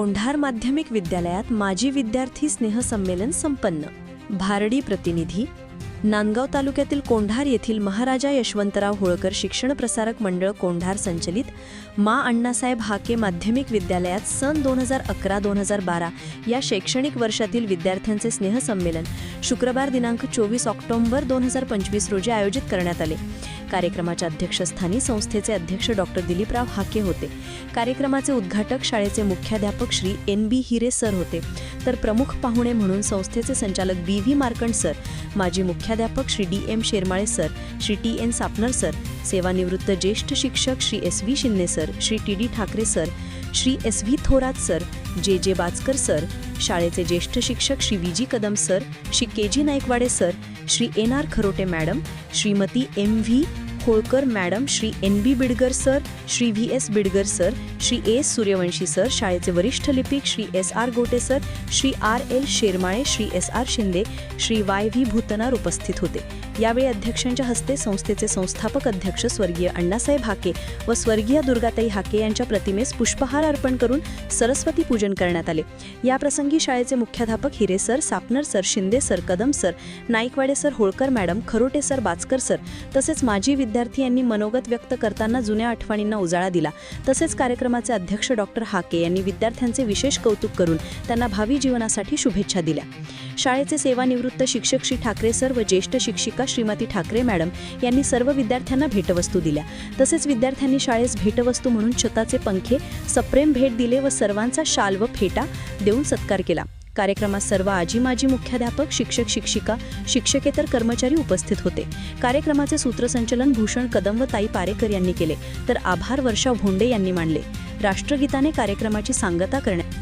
कोंढार माध्यमिक विद्यालयात माजी विद्यार्थी स्नेहसंमेलन संपन्न. भारडी प्रतिनिधी नांदगाव तालुक्यातील कोंढार येथील महाराजा यशवंतराव होळकर शिक्षण प्रसारक मंडळ कोंढार संचलित मा अण्णासाहेब हाके माध्यमिक विद्यालयात सन दोन हजार अकरा दोन हजार बारा या शैक्षणिक वर्षातील विद्यार्थ्यांचे स्नेहसंमेलन शुक्रवार दिनांक चोवीस ऑक्टोबर दोन हजार पंचवीस रोजी आयोजित करण्यात आले. कार्यक्रमाच्या अध्यक्षस्थानी संस्थेचे अध्यक्ष डॉक्टर दिलीपराव हाके होते. कार्यक्रमाचे उद्घाटक शाळेचे मुख्याध्यापक Shri N B Hire sir होते. तर प्रमुख पाहुणे म्हणून संस्थेचे संचालक बी व्ही मार्कंड सर माजी मुख्याध्यापक Shri D M Shermale sir Shri T N Sapnar sir सेवानिवृत्त ज्येष्ठ शिक्षक Shri S V Shinde sir Shri T D Thakare sir Shri S V Thorat sir J J Bachkar sir शाळेचे ज्येष्ठ शिक्षक Shri V G Kadam sir Shri K G Naikwade sir Shri N R Kharote madam Shrimati M V Holkar madam Shri N B Bidgar sir Shri V S Bidgar sir Shri S Suryavanshi sir शाळेचे वरिष्ठ लिपिक Shri S R Gote sir Shri R L Shermale Shri S R Shinde Shri Y V Bhutnar उपस्थित होते. यावेळी अध्यक्षांच्या हस्ते संस्थेचे संस्थापक अध्यक्ष स्वर्गीय अण्णासाहेब हाके व स्वर्गीय दुर्गाताई हाके यांच्या प्रतिमेस पुष्पहार अर्पण करून सरस्वती पूजन करण्यात आले. याप्रसंगी शाळेचे मुख्याध्यापक Hire sir Sapnar sir Shinde sir Kadam sir Naikwade sir Holkar madam Kharote sir Bachkar sir तसेच माजी विद्यार्थी यांनी मनोगत व्यक्त करताना जुन्या आठवणींना उजाळा दिला. तसेच कार्यक्रमाचे अध्यक्ष डॉक्टर हाके यांनी विद्यार्थ्यांचे विशेष कौतुक करून त्यांना भावी जीवनासाठी शुभेच्छा दिल्या. शाळेचे सेवानिवृत्त शिक्षक श्री ठाकरे सर व ज्येष्ठ शिक्षिका श्रीमती ठाकरे मॅडम यांनी सर्व विद्यार्थ्यांना भेटवस्तू दिल्या. तसेच विद्यार्थ्यांनी शाळेस भेटवस्तू म्हणून छताचे पंखे सप्रेम भेट दिले व सर्वांचा शाल व फेटा देऊन सत्कार केला. कार्यक्रमात सर्व आजी माजी मुख्याध्यापक शिक्षक शिक्षिका शिक्षकेतर कर्मचारी उपस्थित होते. कार्यक्रमाचे सूत्रसंचलन भूषण कदम व ताई पारेकर यांनी केले. तर आभार वर्षा भोंडे यांनी मांडले. राष्ट्रगीताने कार्यक्रमाची सांगता करण्यात